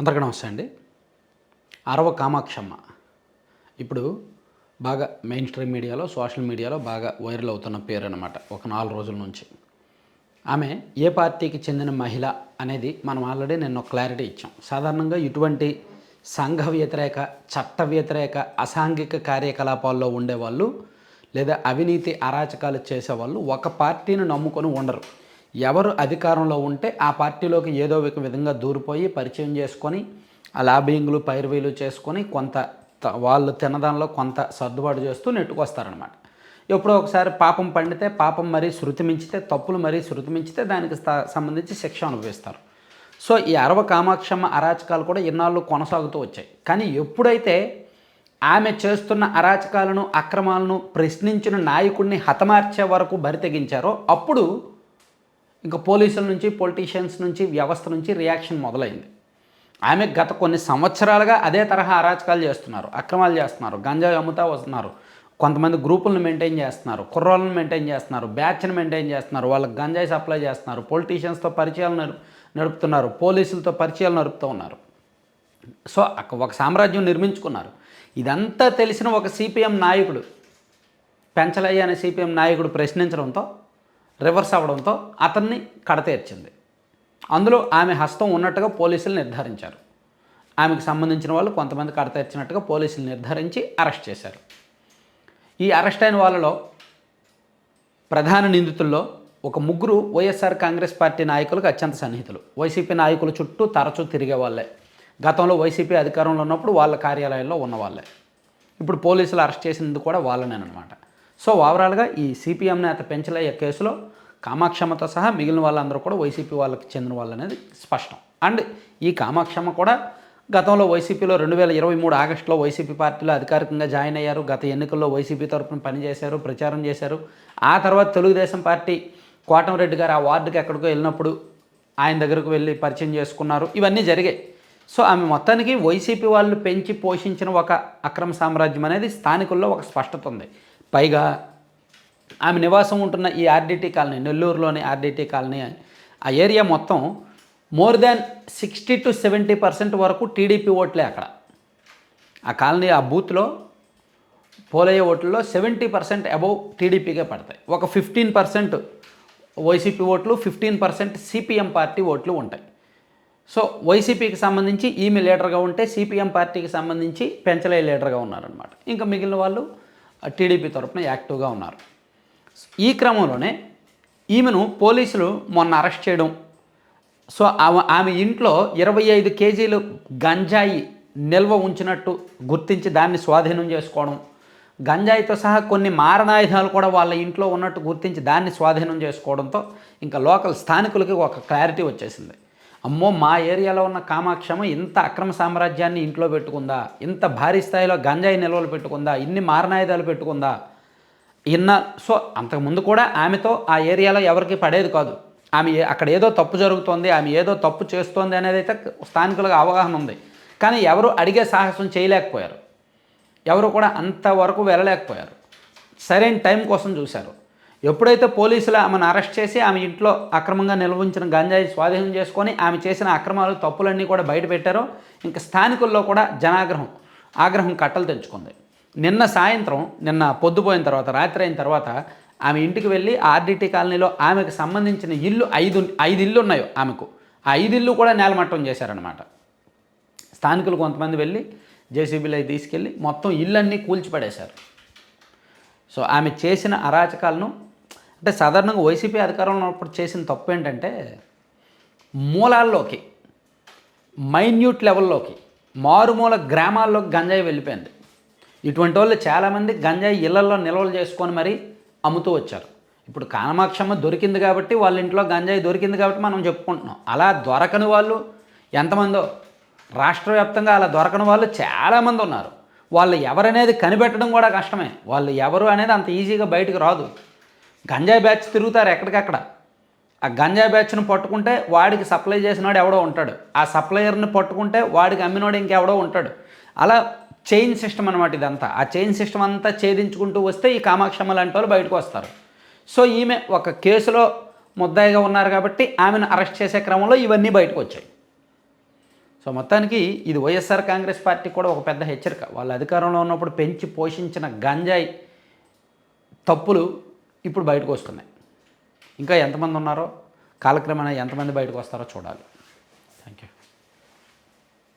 అందరికీ నమస్తే అండి. అరవ కామాక్షమ్మ. ఇప్పుడు బాగా మెయిన్ స్ట్రీమ్ మీడియాలో సోషల్ మీడియాలో బాగా వైరల్ అవుతున్న పేరు అనమాట ఒక నాలుగు రోజుల నుంచి. ఆమె ఏ పార్టీకి చెందిన మహిళ అనేది మనం ఆల్రెడీ నిన్న క్లారిటీ ఇచ్చాం. సాధారణంగా ఇటువంటి సంఘ వ్యతిరేక చట్ట వ్యతిరేక అసాంఘిక కార్యకలాపాల్లో ఉండేవాళ్ళు లేదా అవినీతి అరాచకాలు చేసేవాళ్ళు ఒక పార్టీని నమ్ముకొని ఉండరు. ఎవరు అధికారంలో ఉంటే ఆ పార్టీలోకి ఏదో ఒక విధంగా దూరిపోయి పరిచయం చేసుకొని ఆ లాబింగ్లు పైరువీలు చేసుకొని కొంత వాళ్ళు తినదానిలో కొంత సర్దుబాటు చేస్తూ నెట్టుకొస్తారనమాట ఎప్పుడో ఒకసారి పాపం పండితే పాపం మరీ శృతి మించితే తప్పులు మరీ శృతి మించితే దానికి సంబంధించి శిక్ష అనుభవిస్తారు. సో ఈ అరవ కామాక్షమ్మ అరాచకాలు కూడా ఇన్నాళ్ళు కొనసాగుతూ వచ్చాయి. కానీ ఎప్పుడైతే ఆమె చేస్తున్న అరాచకాలను అక్రమాలను ప్రశ్నించిన నాయకుడిని హతమార్చే వరకు బరి తెగించారో అప్పుడు ఇంకా పోలీసుల నుంచి పొలిటీషియన్స్ నుంచి వ్యవస్థ నుంచి రియాక్షన్ మొదలైంది. ఆమె గత కొన్ని సంవత్సరాలుగా అదే తరహా అరాచకాలు చేస్తున్నారు అక్రమాలు చేస్తున్నారు గంజాయి అమ్ముతా వస్తున్నారు. కొంతమంది గ్రూపులను మెయింటైన్ చేస్తున్నారు కుర్రోళ్ళని మెయింటైన్ చేస్తున్నారు బ్యాచ్ని మెయింటైన్ చేస్తున్నారు వాళ్ళకి గంజాయి సప్లై చేస్తున్నారు పొలిటీషియన్స్తో పరిచయాలు నడుపుతున్నారు పోలీసులతో పరిచయాలు నడుపుతూ ఉన్నారు. సో ఒక సామ్రాజ్యం నిర్మించుకున్నారు. ఇదంతా తెలిసిన ఒక సిపిఎం నాయకుడు పెంచలయ్య అనే సిపిఎం నాయకుడు ప్రశ్నించడంతో రివర్స్ అవ్వడంతో అతన్ని కడతీర్చింది అందులో ఆమె హస్తం ఉన్నట్టుగా పోలీసులు నిర్ధారించారు. ఆమెకు సంబంధించిన వాళ్ళు కొంతమంది కడతీర్చినట్టుగా పోలీసులు నిర్ధారించి అరెస్ట్ చేశారు. ఈ అరెస్ట్ అయిన వాళ్ళలో ప్రధాన నిందితుల్లో ఒక ముగ్గురు వైఎస్ఆర్ కాంగ్రెస్ పార్టీ నాయకులకు అత్యంత సన్నిహితులు. వైసీపీ నాయకుల చుట్టూ తరచూ తిరిగే వాళ్ళే. గతంలో వైసీపీ అధికారంలో ఉన్నప్పుడు వాళ్ళ కార్యాలయాల్లో ఉన్న వాళ్ళే ఇప్పుడు పోలీసులు అరెస్ట్ చేసినందుకు కూడా వాళ్ళనేనమాట సో ఓవరాల్గా ఈ సిపిఎం నేత పెంచలయ్య కేసులో కామాక్షమ్మతో సహా మిగిలిన వాళ్ళందరూ కూడా వైసీపీ వాళ్ళకి చెందిన వాళ్ళు అనేది స్పష్టం. అండ్ ఈ కామాక్షమ్మ కూడా గతంలో వైసీపీలో రెండు వేల ఇరవై మూడు ఆగస్టులో వైసీపీ పార్టీలో అధికారికంగా జాయిన్ అయ్యారు. గత ఎన్నికల్లో వైసీపీ తరఫున పనిచేశారు ప్రచారం చేశారు. ఆ తర్వాత తెలుగుదేశం పార్టీ కోటంరెడ్డి గారు ఆ వార్డుకి ఎక్కడికో వెళ్ళినప్పుడు ఆయన దగ్గరకు వెళ్ళి పరిచయం చేసుకున్నారు. ఇవన్నీ జరిగాయి. సో ఆమె మొత్తానికి వైసీపీ వాళ్ళు పెంచి పోషించిన ఒక అక్రమ సామ్రాజ్యం అనేది స్థానికుల్లో ఒక స్పష్టత ఉంది. పైగా ఆమె నివాసం ఉంటున్న ఈ ఆర్డిటీ కాలనీ నెల్లూరులోని ఆర్డిటీ కాలనీ ఆ ఏరియా మొత్తం more than sixty two seventy percent వరకు టీడీపీ ఓట్లే అక్కడ. ఆ కాలనీ ఆ బూత్లో పోలయ్యే ఓట్లలో సెవెంటీ పర్సెంట్ అబౌవ్ టీడీపీకే పడతాయి. ఒక ఫిఫ్టీన్ పర్సెంట్ వైసీపీ ఓట్లు ఫిఫ్టీన్ పర్సెంట్ సిపిఎం పార్టీ ఓట్లు ఉంటాయి. సో వైసీపీకి సంబంధించి ఈమె లీడర్గా ఉంటే సిపిఎం పార్టీకి సంబంధించి పెంచలే లీడర్గా ఉన్నారనమాట ఇంకా మిగిలిన వాళ్ళు టీడీపీ తరఫున యాక్టివ్గా ఉన్నారు. ఈ క్రమంలోనే ఈమెను పోలీసులు మొన్న అరెస్ట్ చేయడం. సో ఆమె ఆమె ఇంట్లో ఇరవై ఐదు కేజీలు గంజాయి నిల్వ ఉంచినట్టు గుర్తించి దాన్ని స్వాధీనం చేసుకోవడం. గంజాయితో సహా కొన్ని మారణాయుధాలు కూడా వాళ్ళ ఇంట్లో ఉన్నట్టు గుర్తించి దాన్ని స్వాధీనం చేసుకోవడంతో ఇంకా లోకల్ స్థానికులకి ఒక క్లారిటీ వచ్చేసింది. అమ్మో మా ఏరియాలో ఉన్న కామాక్షము ఇంత అక్రమ సామ్రాజ్యాన్ని ఇంట్లో పెట్టుకుందా? ఇంత భారీ స్థాయిలో గంజాయి నిల్వలు పెట్టుకుందా? ఇన్ని మారణాయుధాలు పెట్టుకుందా? ఇన్న సో అంతకుముందు కూడా ఆమెతో ఆ ఏరియాలో ఎవరికి పడేది కాదు. ఆమె అక్కడ ఏదో తప్పు జరుగుతోంది ఆమె ఏదో తప్పు చేస్తోంది అనేది అయితే స్థానికులకు అవగాహన ఉంది. కానీ ఎవరు అడిగే సాహసం చేయలేకపోయారు. ఎవరు కూడా అంతవరకు వెళ్ళలేకపోయారు. సరైన టైం కోసం చూశారు. ఎప్పుడైతే పోలీసులు ఆమెను అరెస్ట్ చేసి ఆమె ఇంట్లో అక్రమంగా నిల్వ ఉంచిన గంజాయి స్వాధీనం చేసుకొని ఆమె చేసిన అక్రమాలు తప్పులన్నీ కూడా బయటపెట్టారో ఇంకా స్థానికుల్లో కూడా జనాగ్రహం ఆగ్రహం కట్టలు తెంచుకుంది. నిన్న సాయంత్రం నిన్న పొద్దుపోయిన తర్వాత రాత్రి అయిన తర్వాత ఆమె ఇంటికి వెళ్ళి ఆర్డిటీ కాలనీలో ఆమెకు సంబంధించిన ఇల్లు ఐదు ఐదు ఇల్లు ఉన్నాయో ఆమెకు. ఆ ఐదు ఇల్లు కూడా నేలమట్టం చేశారనమాట స్థానికులు కొంతమంది వెళ్ళి జేసీబీలో తీసుకెళ్ళి మొత్తం ఇల్లన్నీ కూల్చిపడేశారు. సో ఆమె చేసిన అరాచకాలను అంటే సాధారణంగా వైసీపీ అధికారంలో ఉన్నప్పుడు చేసిన తప్పు ఏంటంటే మూలాల్లోకి మైన్యూట్ లెవెల్లోకి మారుమూల గ్రామాల్లోకి గంజాయి వెళ్ళిపోయింది. ఇటువంటి వాళ్ళు చాలామంది గంజాయి ఇళ్ళలో నిల్వలు చేసుకొని మరీ అమ్ముతూ వచ్చారు. ఇప్పుడు కానమాక్షమ్మ దొరికింది కాబట్టి వాళ్ళ ఇంట్లో గంజాయి దొరికింది కాబట్టి మనం చెప్పుకుంటున్నాం. అలా దొరకని వాళ్ళు ఎంతమందో రాష్ట్ర వ్యాప్తంగా అలా దొరకని వాళ్ళు చాలామంది ఉన్నారు. వాళ్ళు ఎవరనేది కనిపెట్టడం కూడా కష్టమే. వాళ్ళు ఎవరు అనేది అంత ఈజీగా బయటకు రాదు. గంజాయి బ్యాచ్ తిరుగుతారు ఎక్కడికక్కడ. ఆ గంజాయి బ్యాచ్ను పట్టుకుంటే వాడికి సప్లై చేసినవాడు ఎవడో ఉంటాడు. ఆ సప్లయర్ని పట్టుకుంటే వాడికి అమ్మినోడు ఇంకెవడో ఉంటాడు. అలా చైన్ సిస్టమ్ అనమాట ఇదంతా. ఆ చైన్ సిస్టమ్ అంతా ఛేదించుకుంటూ వస్తే ఈ కామాక్షమ్మ లాంటి వాళ్ళు బయటకు వస్తారు. సో ఈమె ఒక కేసులో ముద్దాయిగా ఉన్నారు కాబట్టి ఆమెను అరెస్ట్ చేసే క్రమంలో ఇవన్నీ బయటకు వచ్చాయి. సో మొత్తానికి ఇది వైఎస్ఆర్ కాంగ్రెస్ పార్టీ కూడా ఒక పెద్ద హెచ్చరిక. వాళ్ళ అధికారంలో ఉన్నప్పుడు పెంచి పోషించిన గంజాయి తప్పులు ఇప్పుడు బయటకు వస్తున్నాయి. ఇంకా ఎంతమంది ఉన్నారో కాలక్రమేణా ఎంతమంది బయటకు వస్తారో చూడాలి. Thank you